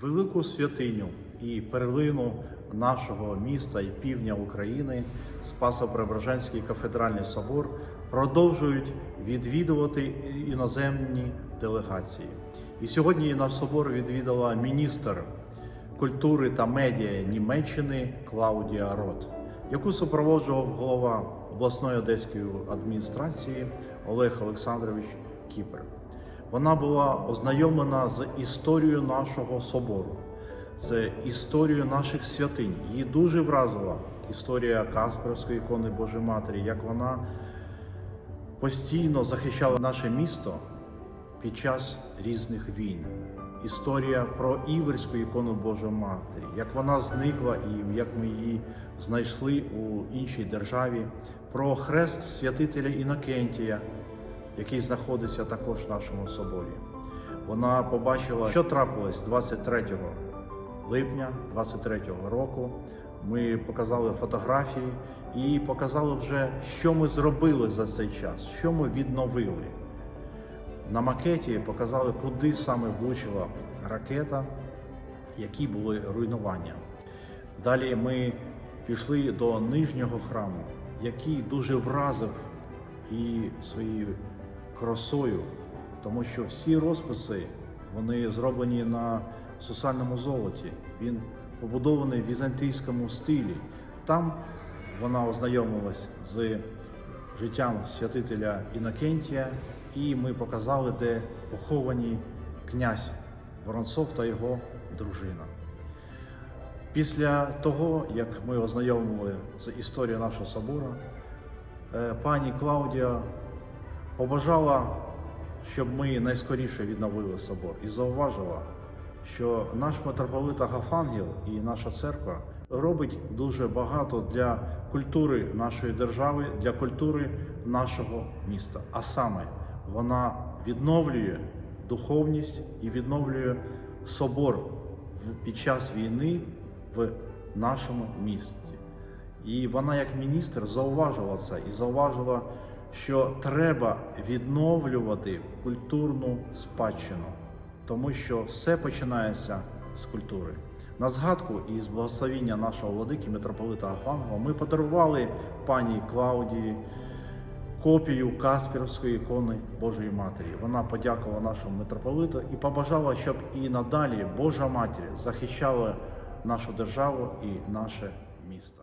Велику святиню і перлину нашого міста і півдня України Спасо-Преображенський кафедральний собор продовжують відвідувати іноземні делегації. І сьогодні наш собор відвідала міністр культури та медіа Німеччини Клаудія Рот, яку супроводжував голова обласної одеської адміністрації Олег Олександрович Кіпер. Вона була ознайомлена з історією нашого собору, з історією наших святинь. Її дуже вразила історія Касперської ікони Божої Матері, як вона постійно захищала наше місто під час різних війн. Історія про Іверську ікону Божої Матері, як вона зникла і як ми її знайшли у іншій державі, про хрест святителя Інокентія, який знаходиться також в нашому соборі. Вона побачила, що трапилось 23 липня 23 року. Ми показали фотографії і показали вже, що ми зробили за цей час, що ми відновили. На макеті показали, куди саме влучила ракета, які були руйнування. Далі ми пішли до нижнього храму, який дуже вразив і своєю красою, тому що всі розписи вони зроблені на сусальному золоті. Він побудований в візантійському стилі. Там вона ознайомилась з життям святителя Інокентія, і ми показали, де поховані князь Воронцов та його дружина. Після того, як ми ознайомили з історією нашого собору, е, пані Клаудія побажала, щоб ми найскоріше відновили собор, і зауважила, що наш митрополит Агафангел і наша церква робить дуже багато для культури нашої держави, для культури нашого міста. А саме вона відновлює духовність і відновлює собор під час війни в нашому місті. І вона, як міністр, зауважила це і зауважила, що треба відновлювати культурну спадщину, тому що все починається з культури. На згадку і з благословіння нашого владики митрополита Афангова ми подарували пані Клаудії копію Касперської ікони Божої Матері. Вона подякувала нашому митрополиту і побажала, щоб і надалі Божа Матір захищала нашу державу і наше місто.